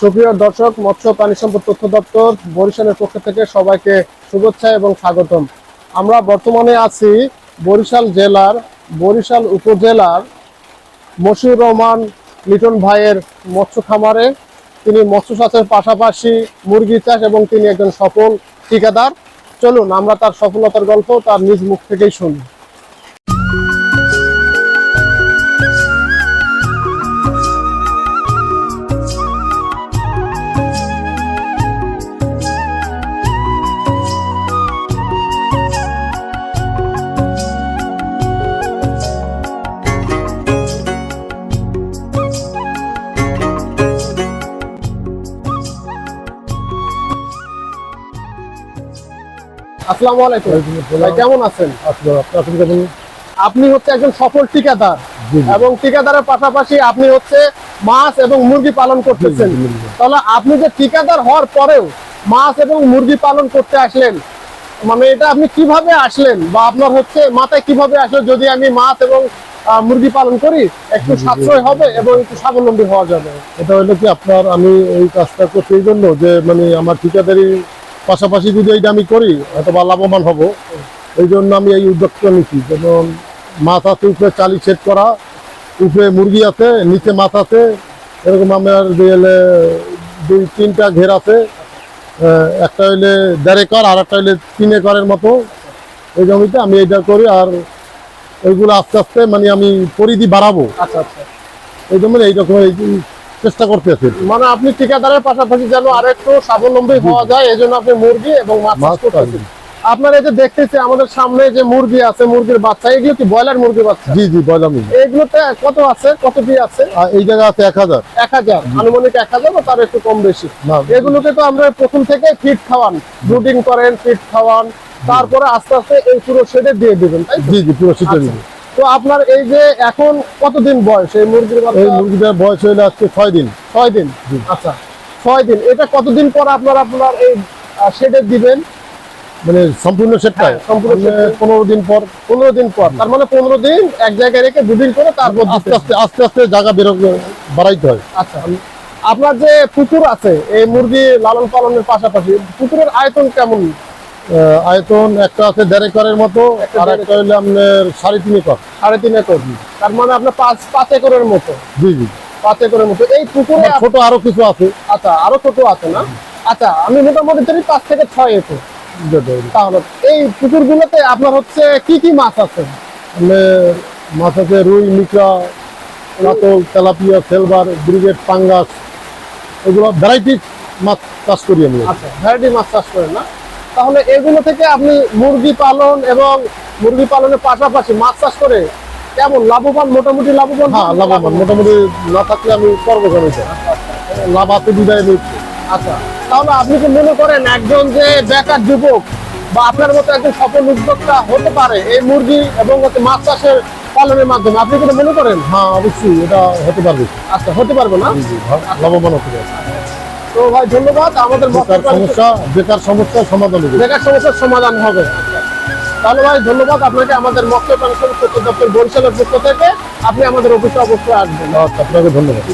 সুপ্রিয় দর্শক, মৎস্য প্রাণী সম্পদ তথ্য দপ্তর বরিশালের পক্ষ থেকে সবাইকে শুভেচ্ছা এবং স্বাগতম। আমরা বর্তমানে আছি বরিশাল জেলার, বরিশাল উপজেলার মশিউর রহমান লিটন ভাইয়ের মৎস্য খামারে। তিনি মৎস্য চাষের পাশাপাশি মুরগি চাষ এবং তিনি একজন সফল ঠিকাদার। চলুন, আমরা তার সফলতার গল্প তার নিজ মুখ থেকেই শুনি। আসসালামু আলাইকুম। ভাই কেমন আছেন? আপনি হচ্ছে একজন সফল ঠিকাদার। এবং ঠিকাদারের পাশাপাশি আপনি হচ্ছে মাছ এবং মুরগি পালন করতেছেন। তাহলে আপনি যে ঠিকাদার হওয়ার পরেও মাছ এবং মুরগি পালন করতে আসলেন মানে এটা আপনি কীভাবে আসলেন বা আপনার হচ্ছে মাথায় কীভাবে আসলে যদি আমি মাছ এবং মুরগি পালন করি একটু সাশ্রয় হবে এবং একটু স্বাবলম্বী হওয়া যাবে? এটা হলো কি আপনার আমি এই কাজটা করছি এই জন্য যে মানে আমার ঠিকাদারি পাশাপাশি যদি এইটা আমি করি হয়তো বা লাভবান হব। এই জন্য আমি এই উদ্যোগটা নিচ্ছি যেমন মাছ আছে উপরে চালি সেট করা উপরে মুরগি আছে নিচে মাছ আছে। এরকম আমার দুই তিনটা ঘের আছে। একটা হইলে দেড় একর আর একটা হইলে তিন একরের মতো। এই জমিতে আমি এইটা করি আর ওইগুলো আস্তে আস্তে মানে আমি পরিধি বাড়াবো। আচ্ছা আচ্ছা। এই জন্য এইরকম এই চেষ্টা করতে মানে আপনি ঠিকাদারের পাশাপাশি যেন আরও একটু স্বাবলম্বী হওয়া যায় এই জন্য আপনি মুরগি এবং মাছ করতেছেন। আপনার এই যে দেখতেছি আমাদের সামনে যে মুরগি আছে মুরগির বাচ্চা এগুলো কি ব্রয়লার মুরগির বাচ্চা? জি জি ব্রয়লার মুরগি। এগুলোতে কত আছে? কত দিয়ে আছে? এই জায়গা আছে এক হাজার। এক হাজার। আনুমানিক এক হাজার বা তার একটু কম বেশি। এগুলোকে তো আমরা প্রথম থেকে ফিট খাওয়ান ব্রুডিং করেন ফিট খাওয়ান তারপরে আস্তে আস্তে এই পুরো শেডে দিয়ে দিবেন তাই? জি জি পুরো শীতে আচ্ছা। তো আপনার এই যে এখন কতদিন বয়স? এই মুরগির এই মুরগিটার বয়স হইলে আজকে ছয় দিন। ছয় দিন? আচ্ছা ছয় দিন। এটা কতদিন পর আপনার আপনার এই শেডে দিবেন? মানে সম্পূর্ণ সেটটাই হ্যাঁ, সম্পূর্ণ মানে পনেরো দিন পর। পনেরো দিন পর। তার মানে পনেরো দিন এক জায়গায় রেখে ব্রুডিং করে তারপর আস্তে আস্তে আস্তে আস্তে জায়গা বেরো বাড়াইতে হয়। আচ্ছা। আপনার যে পুকুর আছে এই মুরগি লালন পালনের পাশাপাশি পুকুরের আয়তন কেমন? আয়তন একটা আছে দেড় একরের মতো আর একটা হইলে আপনার সাড়ে তিন একর। সাড়ে তিন একর। তার মানে আপনার পাঁচ পাঁচ একরের মতো। জি জি। পাঁচ একরের মতো। এই পুকুরে ছোট আরও কিছু আছে। আচ্ছা আরও ছোট আছে না? আচ্ছা আমি মোটামুটি ধরি পাঁচ থেকে ছয় একর। তাহলে এই পুকুরগুলোতে আপনার হচ্ছে কি কি মাছ আছে? মানে মাছ আছে রুই মিকরা কাতল তেলাপিয়া সেলভার ব্রিগেড পাঙ্গাস। এগুলো ভ্যারাইটি মাছ চাষ করি আমি। আচ্ছা ভ্যারাইটি মাছ চাষ করেন না? তাহলে এগুলো থেকে আপনি মুরগি পালন এবং মুরগি পালনের পাশাপাশি মাছ চাষ করে কেমন লাভবান মোটামুটি লাভবান? হ্যাঁ লাভবান। মোটামুটি না থাকলে আমি করব কেন লাভ আছে বিদায় আমি আচ্ছা তাহলে আপনি কি মনে করেন একজন যে বেকার যুবক বা আপনার মতো একজন সফল উদ্যোক্তা হতে পারে এই মুরগি এবং হচ্ছে মাছ চাষের পালনের মাধ্যমে? আপনি কি মনে করেন? হ্যাঁ অবশ্যই এটা হতে পারবে। আচ্ছা হতে পারবে না? হ্যাঁ, লাভবান হতে পারবে। তো ভাই ধন্যবাদ। আমাদের বেকার সমস্যা বেকার সমস্যার সমাধান হবে। বেকার সমস্যার সমাধান হবে। তাহলে ভাই ধন্যবাদ আপনাকে আমাদের মৎস্য প্রাণী সম্পদ দপ্তর বরিশালের পক্ষ থেকে। আপনি আমাদের অফিসে অবশ্যই আসবেন। আচ্ছা, আপনাকে ধন্যবাদ।